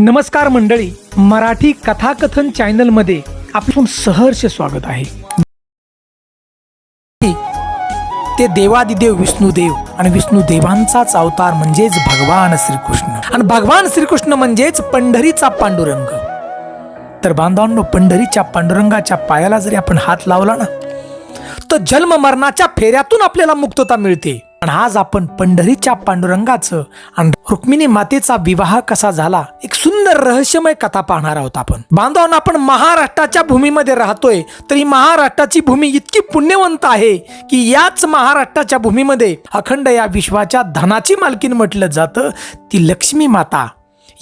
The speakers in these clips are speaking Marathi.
नमस्कार मंडळी मराठी कथाकथन चॅनलमध्ये आपण सहर्ष स्वागत आहे. ते देवादिदेव विष्णुदेव आणि विष्णुदेवांचाच अवतार म्हणजेच भगवान श्रीकृष्ण. आणि भगवान श्रीकृष्ण म्हणजेच पंढरीचा पांडुरंग. तर बांधवांनो पंढरीच्या पांडुरंगाच्या पायाला जरी आपण हात लावला ना तर जन्म मरणाच्या फेऱ्यातून आपल्याला मुक्तता मिळते. आणि आज आपण पंढरीच्या पांडुरंगाचं आणि रुक्मिणी मातेचा विवाह कसा झाला एक सुंदर रहस्यमय कथा पाहणार आहोत आपण. बांधवांना आपण महाराष्ट्राच्या भूमीमध्ये राहतोय तरी महाराष्ट्राची भूमी इतकी पुण्यवंत आहे की याच महाराष्ट्राच्या भूमीमध्ये अखंड या विश्वाच्या धनाची मालकीन म्हटलं जातं ती लक्ष्मी माता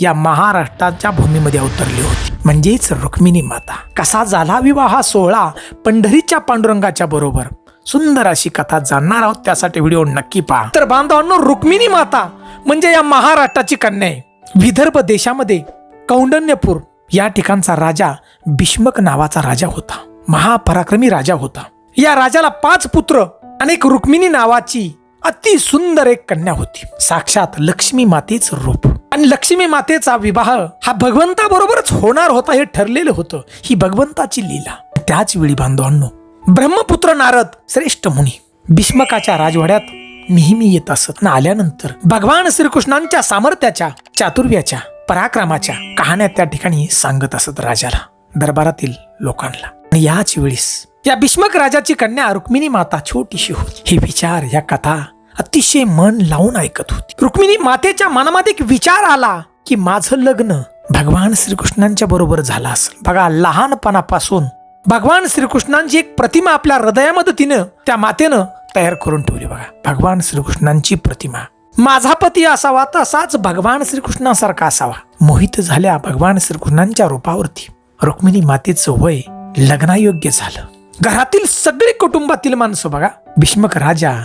या महाराष्ट्राच्या भूमीमध्ये अवतरली होती. म्हणजेच रुक्मिणी माता. कसा झाला विवाह सोहळा? पंढरीच्या पांडुरंगाच्या बरोबर. सुंदर अशी कथा जाणणार आहोत त्यासाठी व्हिडिओ नक्की पहा. तर बांधवांनो रुक्मिणी माता म्हणजे या महाराष्ट्राची कन्या आहे. विदर्भ देशामध्ये कौंडण्यपूर या ठिकाणचा राजा भीष्मक नावाचा राजा होता. महापराक्रमी राजा होता. या राजाला पाच पुत्र आणि एक रुक्मिणी नावाची अति सुंदर एक कन्या होती. साक्षात लक्ष्मी मातेच रूप. आणि लक्ष्मी मातेचा विवाह हा भगवंताबरोबरच होणार होता हे ठरलेलं होतं ही भगवंताची लीला. त्याच वेळी बांधवांनो ब्रह्मपुत्र नारद श्रेष्ठ मुनी भीष्मकाच्या राजवाड्यात नेहमी येत असत. ना आल्यानंतर भगवान श्रीकृष्णांच्या सामर्थ्याच्या चातुर्याच्या पराक्रमाच्या कहाण्या त्या ठिकाणी सांगत असत राजाला दरबारातील लोकांना. आणि याच वेळीस या भीष्मक राजाची कन्या रुक्मिणी माता छोटीशी होती. हे विचार या कथा अतिशय मन लावून ऐकत होती. रुक्मिणी मातेच्या मनामध्ये एक विचार आला की माझं लग्न भगवान श्रीकृष्णांच्या बरोबर झालं असेल. बघा लहानपणापासून भगवान श्रीकृष्णांची एक प्रतिमा आपल्या हृदयामध्ये तिनं त्या मातेनं तयार करून ठेवली बघा. भगवान श्रीकृष्णांची प्रतिमा. माझा पती असावा तसाच भगवान श्रीकृष्णासारखा असावा. मोहित झाल्या भगवान श्रीकृष्णांच्या रूपावरती. रुक्मिणी मातेचं वय लग्नायोग्य झालं. घरातील सगळे कुटुंबातील माणसं बघा. भीष्मक राजा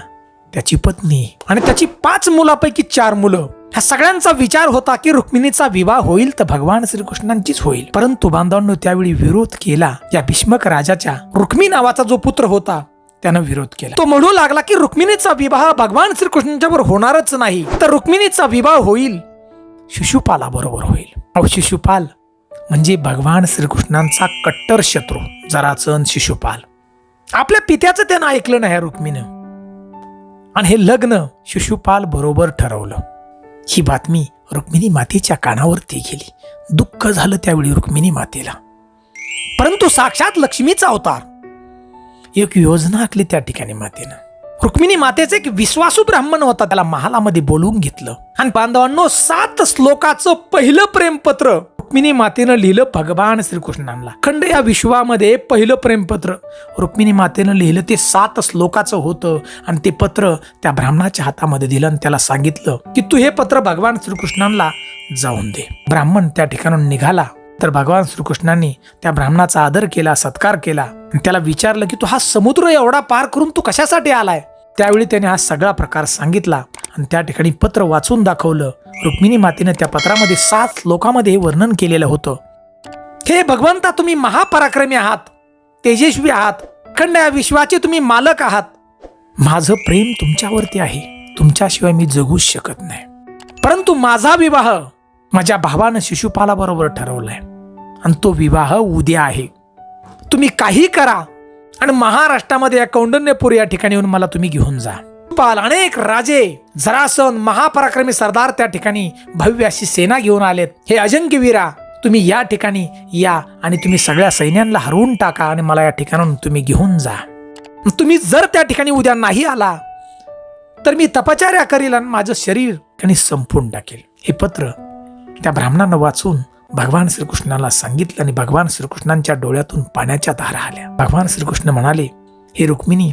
त्याची पत्नी आणि त्याची पाच मुलापैकी चार मुलं. ह्या सगळ्यांचा विचार होता की रुक्मिणीचा विवाह होईल तर भगवान श्रीकृष्णांचीच होईल. परंतु बांधवांनो त्यावेळी विरोध केला. या भीष्मक राजाच्या रुक्मी नावाचा जो पुत्र होता त्यानं विरोध केला. तो म्हणू लागला की रुक्मिणीचा विवाह भगवान श्रीकृष्णांच्या बरोबर होणारच नाही. तर रुक्मिणीचा विवाह होईल शिशुपाला बरोबर होईल. अहो शिशुपाल म्हणजे भगवान श्रीकृष्णांचा कट्टर शत्रू. जराचंद शिशुपाल. आपल्या पित्याचं त्यानं ऐकलं नाही रुक्मिणी रुक्मीनं. आणि हे लग्न शिशुपाल बरोबर ठरवलं. ही बातमी रुक्मिणी मातेच्या कानावरती गेली. दुःख झालं त्यावेळी रुक्मिणी मातेला. परंतु साक्षात लक्ष्मीचा अवतार. एक योजना आखली त्या ठिकाणी मातेनं. रुक्मिणी मातेचे एक विश्वासू ब्राह्मण होता त्याला महालामध्ये बोलवून घेतलं. आणि बांधवांनो सात श्लोकाचं पहिलं प्रेमपत्र. रुक्मिणी मातेनं लिहिलं भगवान श्रीकृष्णांना खंड या विश्वामध्ये पहिलं प्रेमपत्र. रुक्मिणी मातेनं लिहिलं ते सात श्लोकाचं होतं. आणि ते पत्र त्या ब्राह्मणाच्या हातामध्ये दिलं आणि त्याला सांगितलं की तू हे पत्र भगवान श्रीकृष्णांना जाऊन दे. ब्राह्मण त्या ठिकाणून निघाला. तर भगवान श्रीकृष्णांनी त्या ब्राह्मणाचा आदर केला सत्कार केला. आणि त्याला विचारलं की तू हा समुद्र एवढा पार करून तू कशासाठी आलाय? त्यावेळी त्याने हा सगळा प्रकार सांगितला आणि त्या ठिकाणी पत्र वाचून दाखवलं. रुक्मिणी मातेनं त्या पत्रामध्ये सात लोकांमध्ये वर्णन केलेलं होतं. हे भगवंता तुम्ही महापराक्रमी आहात. तेजस्वी आहात. खंड या विश्वाचे तुम्ही मालक आहात. माझं प्रेम तुमच्यावरती आहे. तुमच्याशिवाय मी जगूच शकत नाही. परंतु माझा विवाह माझ्या भावानं शिशुपालाबरोबर ठरवलाय. आणि तो विवाह उद्या आहे. तुम्ही काही करा. आणि महाराष्ट्रामध्ये या कौंडण्यपूर या ठिकाणी येऊन मला तुम्ही घेऊन जा. पाल अनेक राजे जरासन महापराक्रमी सरदार त्या ठिकाणी भव्य अशी सेना घेऊन आलेत. हे अजंक्य वीरा तुम्ही या ठिकाणी या आणि तुम्ही सगळ्या सैन्यांना हरवून टाका आणि मला या ठिकाणाहून तुम्ही घेऊन जा. तुम्ही जर त्या ठिकाणी उद्या नाही आला तर मी तपचार्या करील आणि माझं शरीर आणि संपून टाकेल. हे पत्र त्या ब्राह्मणानं वाचून भगवान श्रीकृष्णाला सांगितलं आणि भगवान श्रीकृष्णांच्या डोळ्यातून पाण्याच्या धारा आल्या. भगवान श्रीकृष्ण म्हणाले हे रुक्मिणी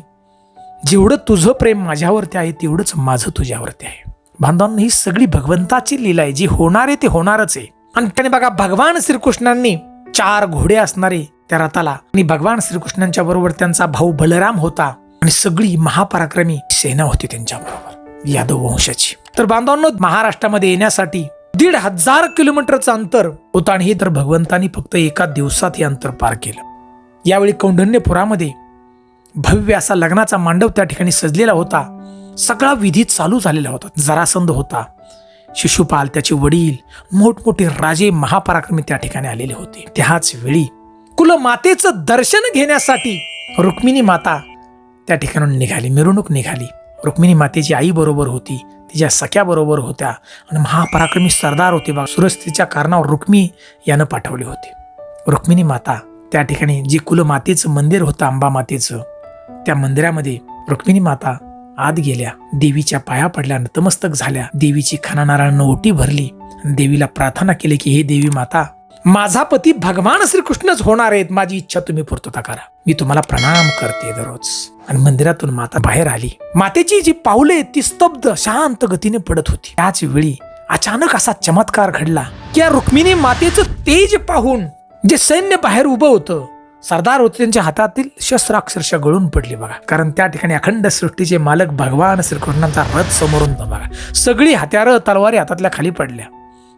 जेवढं तुझं प्रेम माझ्यावरती आहे तेवढंच माझं तुझ्यावरती आहे. बांधवांना ही सगळी भगवंताची लीला आहे. जी होणार आहे ते होणारच आहे. आणि त्याने बघा भगवान श्रीकृष्णांनी चार घोडे असणारे त्या रथाला आणि भगवान श्रीकृष्णांच्या बरोबर त्यांचा भाऊ बलराम होता आणि सगळी महापराक्रमी सेना होती त्यांच्या बरोबर यादव वंशाची. तर बांधवांनो महाराष्ट्रामध्ये येण्यासाठी दीड हजार किलोमीटरचं अंतर होतं आणि हे तर भगवंतानी फक्त एका दिवसात हे अंतर पार केलं. यावेळी कौंढण्यपुरामध्ये भव्य असा लग्नाचा मांडव त्या ठिकाणी सजलेला होता. सगळा विधी चालू झालेला होता. जरासंध होता. शिशुपाल त्याचे वडील मोठमोठे राजे महापराक्रमी त्या ठिकाणी आलेले होते. त्याच वेळी कुलमातेचं दर्शन घेण्यासाठी रुक्मिणी माता त्या ठिकाणून निघाली. मिरवणूक निघाली. रुक्मिणी मातेची आई बरोबर होती. तिच्या सख्या बरोबर होत्या आणि महापराक्रमी सरदार होते बा. सुरस्तीच्या कारणावर रुक्मी यानं पाठवले होते. रुक्मिणी माता त्या ठिकाणी जी कुलमातेचं मंदिर होतं अंबा मातेचं त्या मंदिरामध्ये रुक्मिणी माता आत गेल्या देवीच्या पाया पडल्या नतमस्तक झाल्या देवीची खानानारायण ओटी भरली देवीला प्रार्थना केली की हे देवी माता माझा पती भगवान श्रीकृष्णच होणार आहेत माझी इच्छा तुम्ही पूर्तता करा. मी तुम्हाला प्रणाम करते दररोज. आणि मंदिरातून माता बाहेर आली. मातेची जी पावले आहेत ती स्तब्ध शांत गतीने पडत होती. त्याच वेळी अचानक असा चमत्कार घडला की या रुक्मिणी मातेचं तेज पाहून जे सैन्य बाहेर उभं होतं सरदार होते त्यांच्या हातातील शस्त्र अक्षरशः गळून पडली बघा. कारण त्या ठिकाणी अखंड सृष्टीचे मालक भगवान श्रीकृष्णांचा रथ समोरून बघा. सगळी हत्यारं तलवारी हातातल्या खाली पडल्या.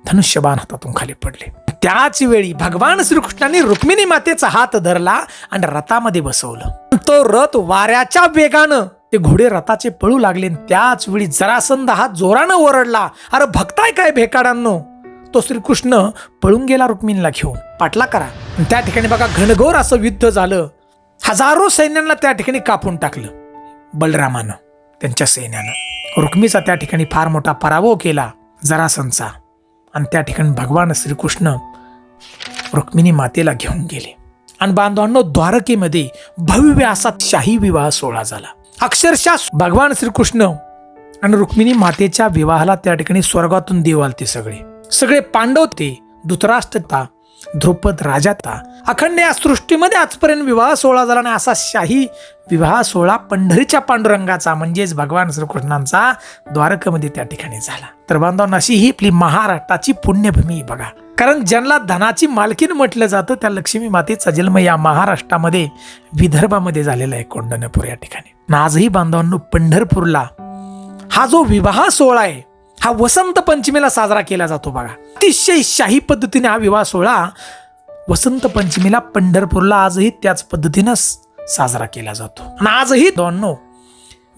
धनुष्यबाण हातातून खाली पडले. त्याच वेळी भगवान श्रीकृष्णांनी रुक्मिणी मातेचा हात धरला आणि रथामध्ये बसवलं. तो रथ वाऱ्याच्या वेगानं ते घोडे रथाचे पळू लागले आणि त्याच वेळी जरासंध हा जोरानं ओरडला अरे भक्ताय काय भेकाडांनो तो श्रीकृष्ण पळून गेला रुक्मिणीला घेऊन. पाटला करा. आणि त्या ठिकाणी बघा घनघोर असं युद्ध झालं. हजारो सैन्यांना त्या ठिकाणी कापून टाकलं. बलरामानं त्यांच्या सैन्यानं. रुक्मीचा त्या ठिकाणी फार मोठा पराभव केला जरासनचा आणि त्या ठिकाणी भगवान श्रीकृष्ण रुक्मिणी मातेला घेऊन गेले. आणि बांधवांनो द्वारकेमध्ये भव्य असा शाही विवाह सोहळा झाला. अक्षरशः भगवान श्रीकृष्ण आणि रुक्मिणी मातेच्या विवाहाला त्या ठिकाणी स्वर्गातून देव आलते सगळे. सगळे पांडव ते धृतराष्ट्रता द्रौपद राजाता अखंड या सृष्टीमध्ये आजपर्यंत विवाह सोहळा झाला नाही. असा शाही विवाह सोहळा पंढरीच्या पांडुरंगाचा म्हणजेच भगवान श्रीकृष्णांचा द्वारकामध्ये त्या ठिकाणी झाला. तर बांधवांना अशी ही आपली महाराष्ट्राची पुण्यभूमी बघा. कारण ज्यांना धनाची मालकीन म्हटलं जातं त्या लक्ष्मी मातेचा जन्म या महाराष्ट्रामध्ये विदर्भामध्ये झालेला आहे कोंढणपूर या ठिकाणी. आजही बांधवांनो पंढरपूरला हा जो विवाह सोहळा आहे हा वसंत पंचमीला साजरा केला जातो बघा. अतिशय शाही पद्धतीने हा विवाह सोहळा वसंत पंचमीला पंढरपूरला आजही त्याच पद्धतीनं साजरा केला जातो. आणि आजही दोनो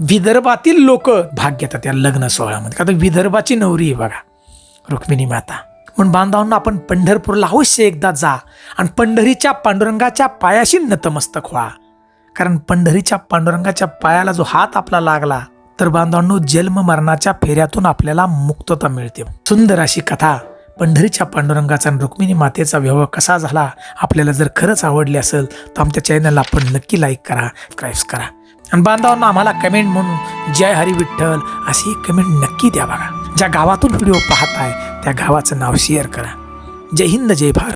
विदर्भातील लोक भाग घेतात या लग्न सोहळ्यामध्ये. का तर विदर्भाची नवरी आहे बघा रुक्मिणी माता. म्हणून बांधवांना आपण पंढरपूरला अवश्य एकदा जा आणि पंढरीच्या पांडुरंगाच्या पायाशी नतमस्तक व्हा. कारण पंढरीच्या पांडुरंगाच्या पायाला जो हात आपला लागला तर बांधवांनो जन्म मरणाच्या फेऱ्यातून आपल्याला मुक्तता मिळते. सुंदर अशी कथा पंढरीच्या पांडुरंगाचा आणि रुक्मिणी मातेचा विवाह कसा झाला आपल्याला जर खरंच आवडली असेल तर आमच्या चॅनलला आपण नक्की लाईक करा सबस्क्राईब करा. आणि बांधवांना आम्हाला कमेंट म्हणून जय हरी विठ्ठल अशी कमेंट नक्की द्या बघा. ज्या गावातून व्हिडिओ पाहताय त्या गावाचं नाव शेअर करा. जय हिंद जय भारत.